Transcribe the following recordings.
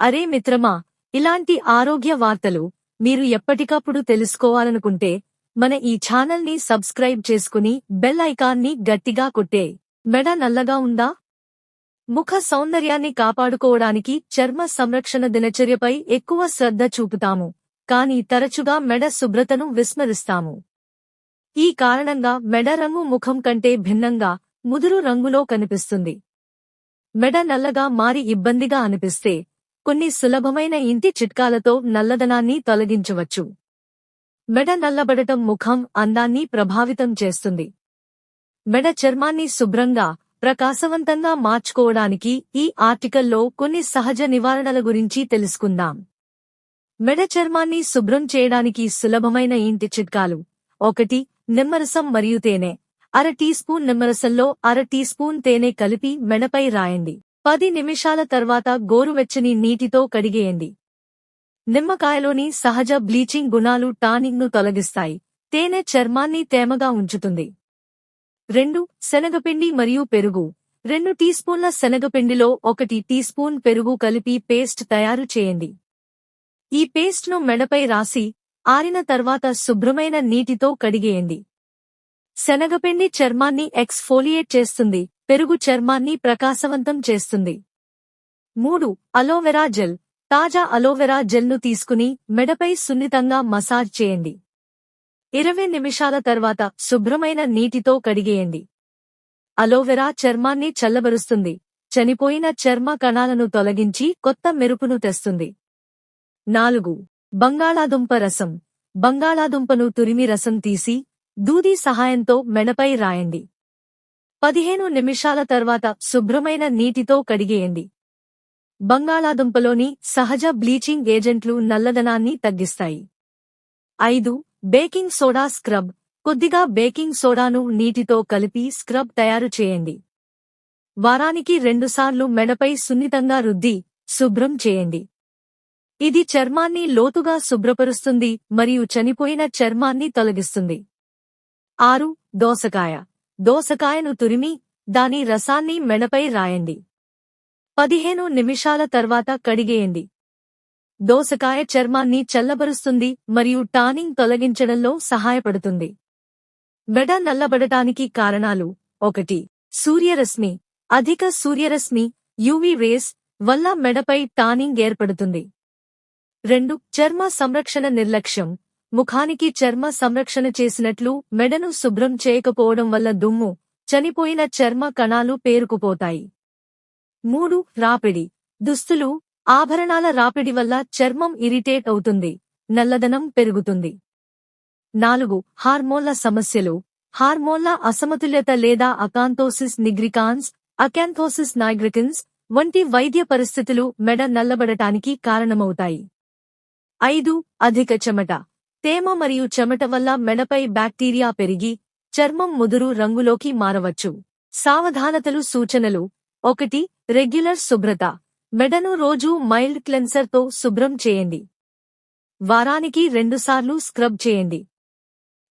అరే మిత్రమా ఇలాంటి ఆరోగ్య వార్తలు మీరు ఎప్పటికప్పుడు తెలుసుకోవాలనుకుంటే మన ఈ ఛానల్ని సబ్స్క్రైబ్ చేసుకుని బెల్ ఐకాన్ని గట్టిగా కొట్టే. మెడ నల్లగా ఉందా? ముఖ సౌందర్యాన్ని కాపాడుకోవడానికి చర్మ సంరక్షణ దినచర్యపై ఎక్కువ శ్రద్ధ చూపుతాము కానీ తరచుగా మెడ శుభ్రతను విస్మరిస్తాము. ఈ కారణంగా మెడ రంగు ముఖం కంటే భిన్నంగా ముదురు రంగులో కనిపిస్తుంది. మెడ నల్లగా మారి ఇబ్బందిగా అనిపిస్తే కొన్ని సులభమైన ఇంటి చిట్కాలతో నల్లదనాన్ని తొలగించవచ్చు. మెడ నల్లబడటం ముఖం అందాన్ని ప్రభావితం చేస్తుంది. మెడ చర్మాన్ని శుభ్రంగా ప్రకాశవంతంగా మార్చుకోవడానికి ఈ ఆర్టికల్లో కొన్ని సహజ నివారణల గురించి తెలుసుకుందాం. మెడ చర్మాన్ని శుభ్రం చేయడానికి సులభమైన ఇంటి చిట్కాలు ఒకటి నిమ్మరసం మరియు తేనె. అర టీ స్పూన్ నిమ్మరసంలో అర టీ స్పూన్ తేనె కలిపి మెడపై రాయండి. పది నిమిషాల తర్వాత గోరువెచ్చని నీటితో కడిగేయండి. నిమ్మకాయలోని సహజ బ్లీచింగ్ గుణాలు టానింగ్ను తొలగిస్తాయి. తేనె చర్మాన్ని తేమగా ఉంచుతుంది. రెండు శనగపిండి మరియు పెరుగు. రెండు టీ స్పూన్ల శనగపిండిలో ఒకటి టీ స్పూన్ పెరుగు కలిపి పేస్ట్ తయారు చేయండి. ఈ పేస్ట్ను మెడపై రాసి ఆరిన తర్వాత శుభ్రమైన నీటితో కడిగేయండి. శనగపిండి చర్మాన్ని ఎక్స్ఫోలియేట్ చేస్తుంది పెరుగు చర్మాన్ని ప్రకాశవంతం చేస్తుంది. మూడు అలోవెరా జెల్. తాజా అలోవెరా జెల్ను తీసుకుని మెడపై సున్నితంగా మసాజ్ చేయండి. ఇరవై నిమిషాల తర్వాత శుభ్రమైన నీటితో కడిగేయండి. అలోవెరా చర్మాన్ని చల్లబరుస్తుంది చనిపోయిన చర్మ కణాలను తొలగించి కొత్త మెరుపును తెస్తుంది. నాలుగు బంగాళాదుంప రసం. బంగాళాదుంపను తురిమి రసం తీసి దూది సహాయంతో మెడపై రాయండి. పదిహేను నిమిషాల తర్వాత శుభ్రమైన నీటితో కడిగేయండి. బంగాళాదుంపలోని సహజ బ్లీచింగ్ ఏజెంట్లు నల్లదనాన్ని తగ్గిస్తాయి. ఐదు బేకింగ్ సోడా స్క్రబ్. కొద్దిగా బేకింగ్ సోడాను నీటితో కలిపి స్క్రబ్ తయారు చేయండి. వారానికి రెండుసార్లు మెడపై సున్నితంగా రుద్ది శుభ్రం చేయండి. ఇది చర్మాన్ని లోతుగా శుభ్రపరుస్తుంది మరియు చనిపోయిన చర్మాన్ని తొలగిస్తుంది. ఆరు దోసకాయ. దోసకాయను తురిమి దాని రసాన్ని మెడపై రాయండి. పదిహేను నిమిషాల తర్వాత కడిగేయండి. దోసకాయ చర్మాన్ని చల్లబరుస్తుంది మరియు టానింగ్ తొలగించడంలో సహాయపడుతుంది. మెడ నల్లబడటానికి కారణాలు ఒకటి సూర్యరశ్మి. అధిక సూర్యరశ్మి యూవీ రేస్ వల్ల మెడపై టానింగ్ ఏర్పడుతుంది. రెండు చర్మ సంరక్షణ నిర్లక్ష్యం. ముఖానికి చర్మ సంరక్షణ చేసినట్లు మెడను శుభ్రం చేయకపోవడం వల్ల దుమ్ము చనిపోయిన చర్మ కణాలు పేరుకుపోతాయి. మూడు రాపిడి. దుస్తులు ఆభరణాల రాపిడి వల్ల చర్మం ఇరిటేట్ అవుతుంది నల్లదనం పెరుగుతుంది. నాలుగు హార్మోన్ల సమస్యలు. హార్మోన్ల అసమతుల్యత లేదా అకాంతోసిస్ నిగ్రికాన్స్ అకాంథోసిస్ నైగ్రికిన్స్ వంటి వైద్య పరిస్థితులు మెడ నల్లబడటానికి కారణమవుతాయి. ఐదు అధిక చెమట. తేమ మరియు చెమట వల్ల మెడపై బ్యాక్టీరియా పెరిగి చర్మం ముదురు రంగులోకి మారవచ్చు. సావధానతలు సూచనలు. ఒకటి రెగ్యులర్ శుభ్రత. మెడను రోజూ మైల్డ్ క్లెన్సర్తో శుభ్రం చేయండి. వారానికి రెండుసార్లు స్క్రబ్ చేయండి.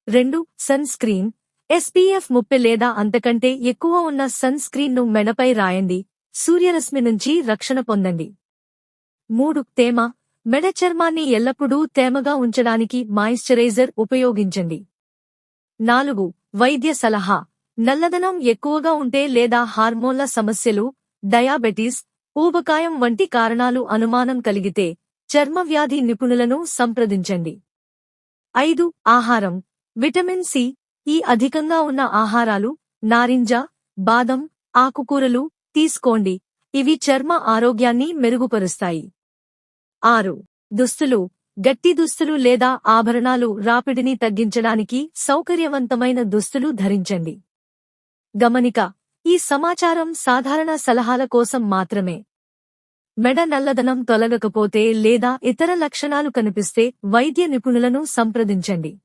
రెండు సన్ స్క్రీన్ ఎస్పీఎఫ్ ముప్పై లేదా అంతకంటే ఎక్కువ ఉన్న సన్ స్క్రీన్ను మెడపై రాయండి. సూర్యరశ్మి నుంచి రక్షణ పొందండి. మూడు తేమ. మెడ చర్మాన్ని ఎల్లప్పుడూ తేమగా ఉంచడానికి మాయిశ్చరైజర్ ఉపయోగించండి. నాలుగు వైద్య సలహా. నల్లదనం ఎక్కువగా ఉంటే లేదా హార్మోన్ల సమస్యలు డయాబెటీస్ ఊబకాయం వంటి కారణాలు అనుమానం కలిగితే చర్మవ్యాధి నిపుణులను సంప్రదించండి. ఐదు ఆహారం. విటమిన్ సి ఈ అధికంగా ఉన్న ఆహారాలు నారింజ బాదం ఆకుకూరలు తీసుకోండి. ఇవి చర్మ ఆరోగ్యాన్ని మెరుగుపరుస్తాయి. ఆరు. దుస్తులు. గట్టి దుస్తులు లేదా ఆభరణాలు రాపిడిని తగ్గించడానికి సౌకర్యవంతమైన దుస్తులు ధరించండి. గమనిక. ఈ సమాచారం సాధారణ సలహాల కోసం మాత్రమే. మెడ నల్లదనం తొలగకపోతే లేదా ఇతర లక్షణాలు కనిపిస్తే వైద్య నిపుణులను సంప్రదించండి.